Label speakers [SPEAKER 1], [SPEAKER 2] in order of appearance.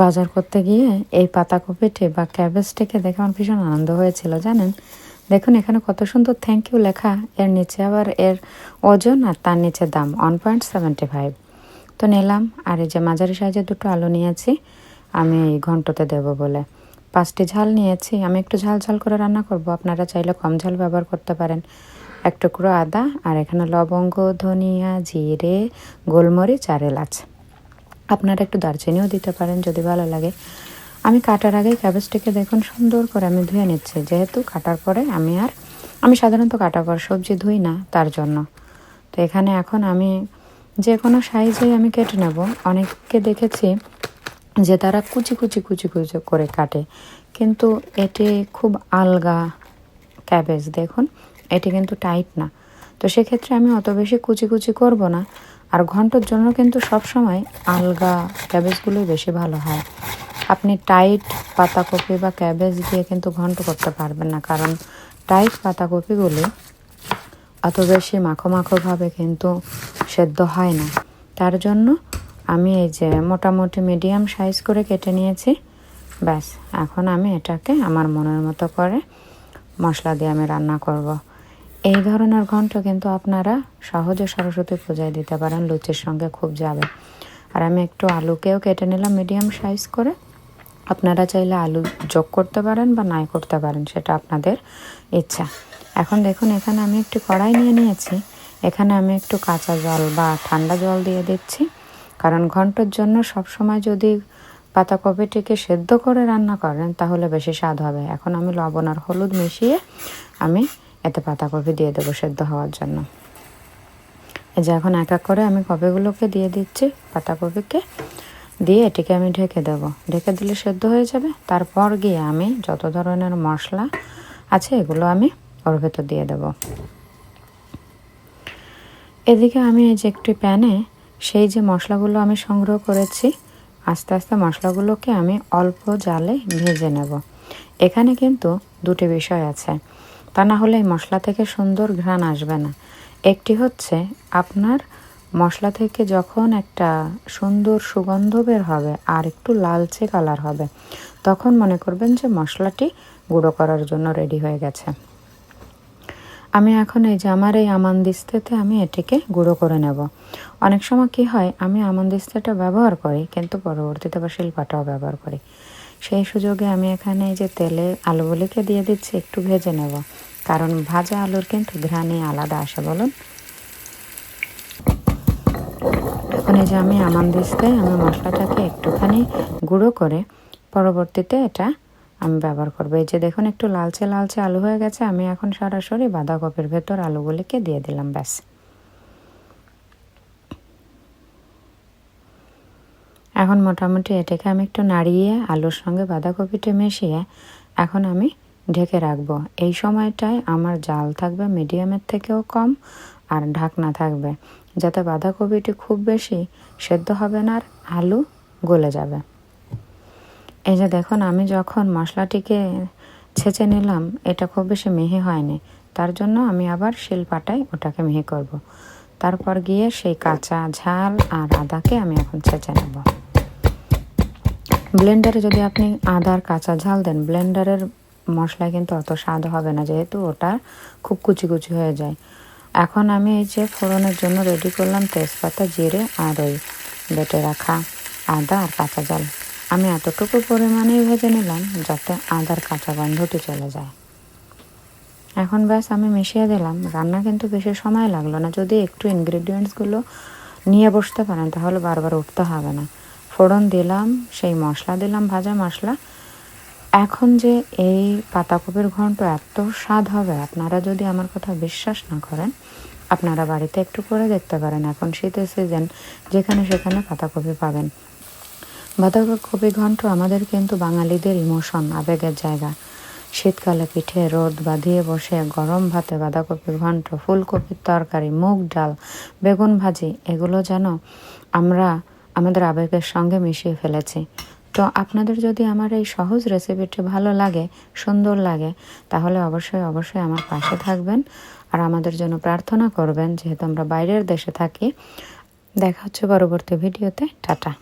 [SPEAKER 1] বাজার করতে গিয়ে এই পাতাকপিটি বা ক্যাবেজটিকে দেখে আমার ভীষণ আনন্দ হয়েছিল, জানেন? দেখুন, এখানে কত সুন্দর থ্যাংক ইউ লেখা। এর নিচে আবার এর ওজন আর তার নিচে দাম ওয়ান পয়েন্ট সেভেন্টি ফাইভ তো নিলাম, আর এই যে মাঝারি সাইজের দুটো আলু নিয়েছি, আমি এই ঘন্টতে দেব বলে। পাঁচটি ঝাল নিয়েছি, আমি একটু ঝাল ঝাল করে রান্না করব, আপনারা চাইলে কম ঝাল ব্যবহার করতে পারেন। এক টুকরো আদা, আর এখানে লবঙ্গ, ধনিয়া, জিরে, গোলমরিচ, আর এলাচ। আপনারা একটু দারচিনিও দিতে পারেন যদি ভালো লাগে। আমি কাটার আগে ক্যাবেজটিকে দেখুন, সুন্দর করে আমি ধুয়ে নিচ্ছি। যেহেতু কাটার পরে আমি আর, আমি সাধারণত কাটার পর সবজি ধুই না তার জন্য। তো এখানে এখন আমি যে কোনো সাইজে আমি কেটে নেব। অনেককে দেখেছি যে তারা কুচি কুচি কুচি কুচি করে কাটে। কিন্তু এটি খুব আলগা ক্যাবেজ দেখুন। এটি কিন্তু টাইট না। তো সেক্ষেত্রে আমি অত বেশি কুচি কুচি করব না। আর ঘণ্টার জন্য কিন্তু সব সময় আলগা ক্যাবেজগুলোই বেশি ভালো হয়। আপনি টাইট পাতাকপি বা ক্যাবেজ দিয়ে কিন্তু ঘন্ট করতে পারবেন না, কারণ টাইট পাতাকপিগুলি অত বেশি মাখো মাখোভাবে কিন্তু সেদ্ধ হয় না। তার জন্য আমি এই যে মোটামুটি মিডিয়াম সাইজ করে কেটে নিয়েছি, ব্যাস। এখন আমি এটাকে আমার মনের মতো করে মশলা দিয়ে আমি রান্না করব। এই ধরনের ঘন্ট কিন্তু আপনারা সহজে সরস্বতী পূজায় দিতে পারেন, লুচির সঙ্গে খুব যাবে। আর আমি একটু আলুকেও কেটে নিলাম মিডিয়াম সাইজ করে। আপনারা চাইলে আলু যোগ করতে পারেন বা নাই করতে পারেন, সেটা আপনাদের ইচ্ছা। এখন দেখুন, এখানে আমি একটু কড়াই নিয়ে নিয়েছি। এখানে আমি একটু কাঁচা জল বা ঠান্ডা জল দিয়ে দিচ্ছি। কারণ ঘণ্টার জন্য সব সময় যদি পাতাকপিটিকে সেদ্ধ করে রান্না করেন, তাহলে বেশি স্বাদ হবে। এখন আমি লবণ আর হলুদ মিশিয়ে আমি এতে পাতাকপি দিয়ে দেবো সেদ্ধ হওয়ার জন্য। এই যে এখন এক এক করে আমি কপিগুলোকে দিয়ে দিচ্ছি, পাতাকপিকে। দিয়ে এটিকে আমি ঢেকে দেবো। ঢেকে দিলে সেদ্ধ হয়ে যাবে। তারপর গিয়ে আমি যত ধরনের মশলা আছে এগুলো আমি ওর ভেতর দিয়ে দেব। এদিকে আমি এই যে একটি প্যানে সেই যে মশলাগুলো আমি সংগ্রহ করেছি, আস্তে আস্তে মশলাগুলোকে আমি অল্প জালে ভেজে নেব। এখানে কিন্তু দুটি বিষয় আছে। তা না হলে মশলা থেকে সুন্দর ঘ্রাণ আসবে না। একটি হচ্ছে আপনার মশলা থেকে যখন একটা সুন্দর সুগন্ধ বের হবে আর একটু লালচে কালার হবে, তখন মনে করবেন যে মশলাটি গুঁড়ো করার জন্য রেডি হয়ে গেছে। আমি এখন এই যে আমার এই আমান্দিস্তেতে আমি এটিকে গুঁড়ো করে নেব। অনেক সময় কি হয়, আমি আমান্দিস্তেটা ব্যবহার করি, কিন্তু পরবর্তীতে বা শিল্পাটাও ব্যবহার করি। সেই সুযোগে আমি এখানে এই যে তেলে আলুগুলিকে দিয়ে দিচ্ছি, একটু ভেজে নেব। কারণ ভাজা আলুর কিন্তু ঘ্রাণই আলাদা, আসে বলুন। এখন এই যে আমি আমান্দিস্তে আমি মশলাটাকে একটুখানি গুঁড়ো করে পরবর্তীতে এটা আমি ব্যবহার করব। এই যে দেখুন, একটু লালচে লালচে আলু হয়ে গেছে। আমি এখন সরাসরি বাঁধাকপির ভেতর আলুগুলিকে দিয়ে দিলাম, ব্যাস। এখন মোটামুটি এটাকে আমি একটু নাড়িয়ে আলুর সঙ্গে বাঁধাকপিটা মিশিয়ে এখন আমি ঢেকে রাখব। এই সময়টায় আমার জাল থাকবে মিডিয়ামের থেকেও কম আর ঢাকনা থাকবে। যাতে বাঁধাকপিটি খুব বেশি সেদ্ধ হবে না আর আলু গলে যাবে। এই যে দেখুন, আমি যখন মশলাটিকে ছেঁচে নিলাম, এটা খুব বেশি মিহি হয়নি। তার জন্য আমি আবার শিলপাটায় ওটাকে মিহি করব। তারপর গিয়ে সেই কাঁচা ঝাল আর আদাকে আমি এখন ছেঁচে নেব। ব্লেন্ডারে যদি আপনি আদার কাঁচা ঝাল দেন ব্লেন্ডারের মশলা কিন্তু অত স্বাদ হবে না, যেহেতু ওটা খুব কুচি কুচি হয়ে যায়। এখন আমি এই যে ফোড়নের জন্য রেডি করলাম তেজপাতা, জিরে আর ওই বেটে রাখা আদা আর কাঁচা জল। আমি এতটুকু পরিমাণেই ভেজে নিলাম যাতে আদার কাঁচা গন্ধটি চলে যায়। এখন ব্যাস আমি মিশিয়ে দিলাম। রান্না কিন্তু বেশি সময় লাগল না। যদি একটু ইনগ্রিডিয়েন্টসগুলো নিয়ে বসতে পারেন, তাহলে বারবার উঠতে হবে না। ফোড়ন দিলাম, সেই মশলা দিলাম, ভাজা মশলা। এখন যে এই পাতাকপির ঘন্ট এত স্বাদ হবে, আপনারা যদি আমার কথা বিশ্বাস না করেন, আপনারা বাড়িতে একটু করে দেখতে পারেন। এখন শীতের সিজন যেখানে সেখানে পাতাকপি পাবেন। বাঁধাকপি ঘন্ট আমাদের কিন্তু বাঙালিদের ইমোশন আবেগের জায়গা। শীতকালে পিঠে রোদ বাঁধিয়ে বসে গরম ভাতে বাঁধাকপি ঘন্ট, ফুলকপির তরকারি, মুগ ডাল, বেগুন ভাজি, এগুলো যেন আমরা আমাদের আবেগের সঙ্গে মিশিয়ে ফেলেছি। তো আপনাদের যদি আমার এই সহজ রেসিপিটি ভালো লাগে, সুন্দর লাগে, তাহলে অবশ্যই অবশ্যই আমার পাশে থাকবেন আর আমাদের জন্য প্রার্থনা করবেন, যেহেতু আমরা বাইরের দেশে থাকি। দেখা হচ্ছে পরবর্তী ভিডিওতে। টাটা।